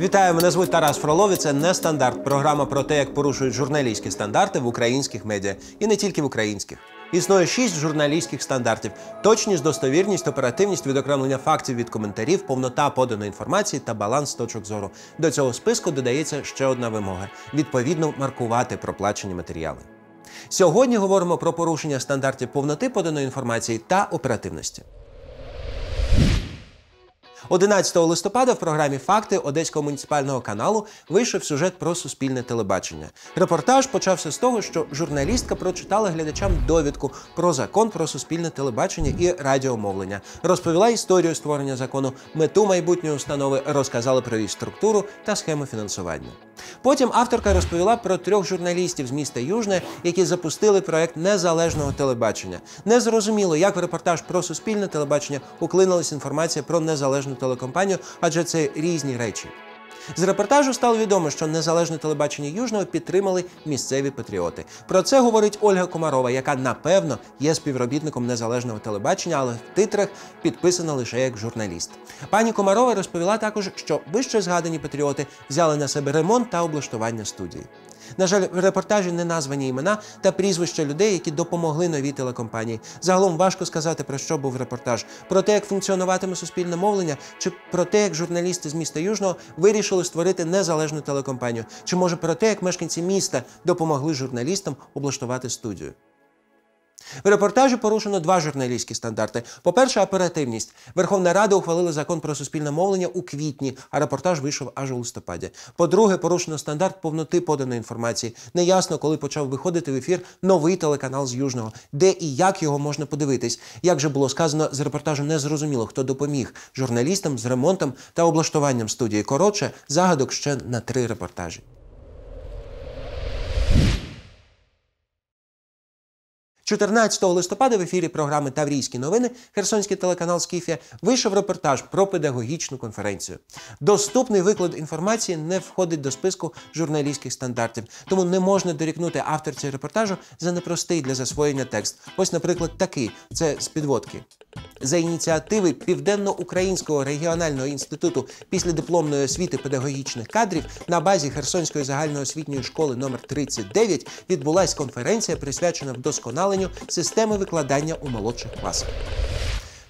Вітаю, мене звуть Тарас Фролов. і Це не стандарт. Програма про те, як порушують журналістські стандарти в українських медіа, і не тільки в українських. Існує шість журналістських стандартів: точність, достовірність, оперативність, відокремлення фактів від коментарів, повнота поданої інформації та баланс точок зору. До цього списку додається ще одна вимога: відповідно маркувати проплачені матеріали. Сьогодні говоримо про порушення стандартів повноти поданої інформації та оперативності. 11 листопада в програмі Факти Одеського муніципального каналу вийшов сюжет про суспільне телебачення. Репортаж почався з того, що журналістка прочитала глядачам довідку про закон про суспільне телебачення і радіомовлення, розповіла історію створення закону, мету майбутньої установи, розказала про її структуру та схему фінансування. Потім авторка розповіла про трьох журналістів з міста Южне, які запустили проект незалежного телебачення. Незрозуміло, як в репортаж про суспільне телебачення уклинулась інформація про незалежну телекомпанію, адже це різні речі. З репортажу стало відомо, що незалежне телебачення Южного підтримали місцеві патріоти. Про це говорить Ольга Комарова, яка напевно є співробітником незалежного телебачення, але в титрах підписана лише як журналіст. Пані Комарова розповіла також, що вище згадані патріоти взяли на себе ремонт та облаштування студії. На жаль, в репортажі не названі імена та прізвища людей, які допомогли новій телекомпанії. Загалом важко сказати про що був репортаж: про те, як функціонуватиме суспільне мовлення, чи про те, як журналісти з міста Южного вирішили створити незалежну телекомпанію, чи може про те, як мешканці міста допомогли журналістам облаштувати студію. В репортажі порушено два журналістські стандарти. По-перше, оперативність. Верховна Рада ухвалила закон про суспільне мовлення у квітні, а репортаж вийшов аж у листопаді. По-друге, порушено стандарт повноти поданої інформації. Неясно, коли почав виходити в ефір новий телеканал з Южного, де і як його можна подивитись. Як же було сказано з репортажу, не зрозуміло, хто допоміг журналістам з ремонтом та облаштуванням студії. Коротше, загадок ще на три репортажі. 14 листопада в ефірі програми Таврійські новини Херсонський телеканал Скіфія вийшов репортаж про педагогічну конференцію. Доступний виклад інформації не входить до списку журналістських стандартів, тому не можна дорікнути авторці репортажу за непростий для засвоєння текст. Ось, наприклад, такий це з підводки. За ініціативи Південно-Українського регіонального інституту післядипломної освіти педагогічних кадрів на базі Херсонської загальноосвітньої школи номер 39 відбулася конференція, присвячена вдосконаленню системи викладання у молодших класах.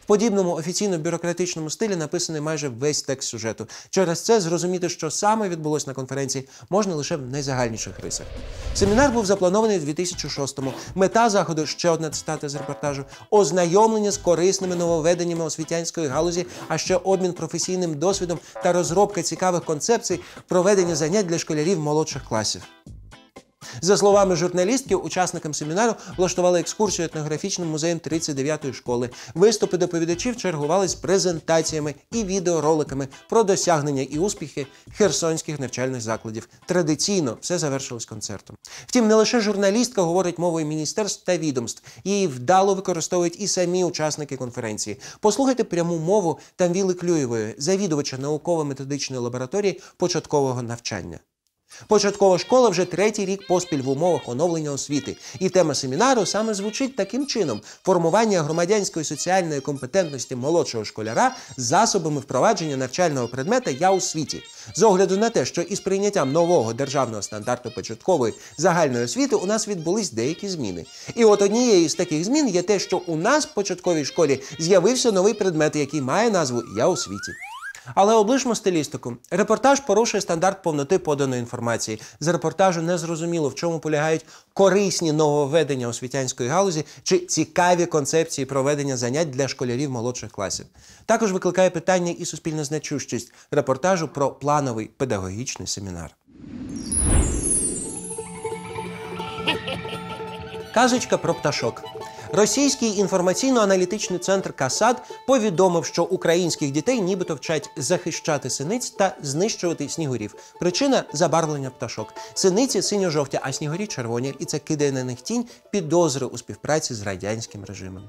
Подібному офіційно-бюрократичному стилі написаний майже весь текст сюжету. Через це зрозуміти, що саме відбулось на конференції, можна лише в найзагальніших рисах. Семінар був запланований у 2006-му. Мета заходу ще одна цитата з репортажу: ознайомлення з корисними нововведеннями освітянської галузі, а ще обмін професійним досвідом та розробка цікавих концепцій проведення занять для школярів молодших класів. За словами журналістки, учасникам семінару влаштували екскурсію етнографічним музеєм 39-ї школи. Виступи доповідачів чергували з презентаціями і відеороликами про досягнення і успіхи херсонських навчальних закладів. Традиційно все завершилось концертом. Втім, не лише журналістка говорить мовою міністерств та відомств, її вдало використовують і самі учасники конференції. Послухайте пряму мову Тамвіли Клюєвої, завідувача науково-методичної лабораторії початкового навчання. Початкова школа вже третій рік поспіль в умовах оновлення освіти, і тема семінару саме звучить таким чином: формування громадянської соціальної компетентності молодшого школяра засобами впровадження навчального предмета Я у світі. З огляду на те, що із прийняттям нового державного стандарту початкової загальної освіти у нас відбулись деякі зміни. І от однією з таких змін є те, що у нас в початковій школі з'явився новий предмет, який має назву Я у світі. Але облишмо стилістику. Репортаж порушує стандарт повноти поданої інформації. З репортажу не зрозуміло, в чому полягають корисні нововведення освітянської галузі чи цікаві концепції проведення занять для школярів молодших класів. Також викликає питання і суспільна значущість репортажу про плановий педагогічний семінар. Казочка про пташок. Російський інформаційно-аналітичний центр Касад повідомив, що українських дітей нібито вчать захищати синиць та знищувати снігурів. Причина забарвлення пташок. Синиці синьо-жовті, а снігурі червоні, і це кидає на них тінь підозри у співпраці з радянським режимом.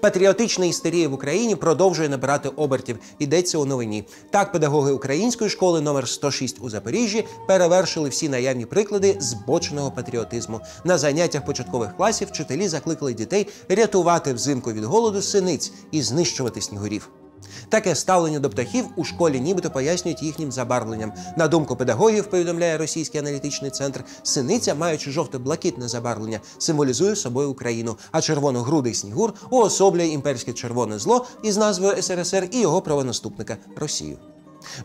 Патріотична істерія в Україні продовжує набирати обертів. Йдеться у новині. Так, педагоги української школи номер 106 у Запоріжжі перевершили всі наявні приклади збоченого патріотизму. На заняттях початкових класів вчителі закликали дітей рятувати взимку від голоду синиць і знищувати снігурів. Таке ставлення до птахів у школі нібито пояснюють їхнім забарвленням. На думку педагогів, повідомляє російський аналітичний центр, синиця, маючи жовто-блакитне забарвлення, символізує собою Україну, а червоногрудий снігур уособлює імперське червоне зло із назвою СРСР і його правонаступника Росію.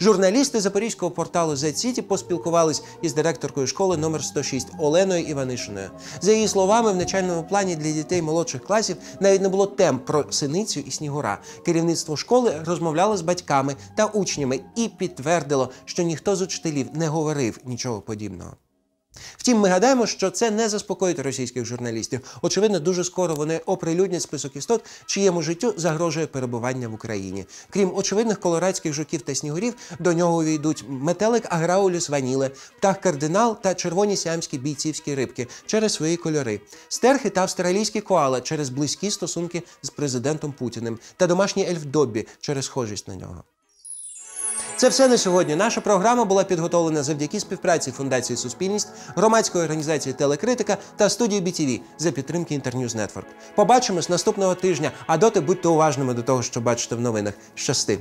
Журналісти запорізького порталу Z City поспілкувались із директоркою школи номер 106 Оленою Іванишиною. За її словами, в начальному плані для дітей молодших класів навіть не було тем про синицю і снігура. Керівництво школи розмовляло з батьками та учнями і підтвердило, що ніхто з учителів не говорив нічого подібного. Втім, ми гадаємо, що це не заспокоїть російських журналістів. Очевидно, дуже скоро вони оприлюднять список істот, чиєму життю загрожує перебування в Україні. Крім очевидних колорадських жуків та снігурів, до нього увійдуть метелик Аграулюс ваніле, птах кардинал та червоні сіамські бійцівські рибки через свої кольори, стерхи та австралійські коали через близькі стосунки з президентом Путіним та домашній ельф Доббі через схожість на нього. Це все на сьогодні. Наша програма була підготовлена завдяки співпраці Фундації Суспільність, громадської організації Телекритика та студії BTV за підтримки Інтерньюз Нетворк. Побачимось наступного тижня. А доти будьте уважними до того, що бачите в новинах. Щасти!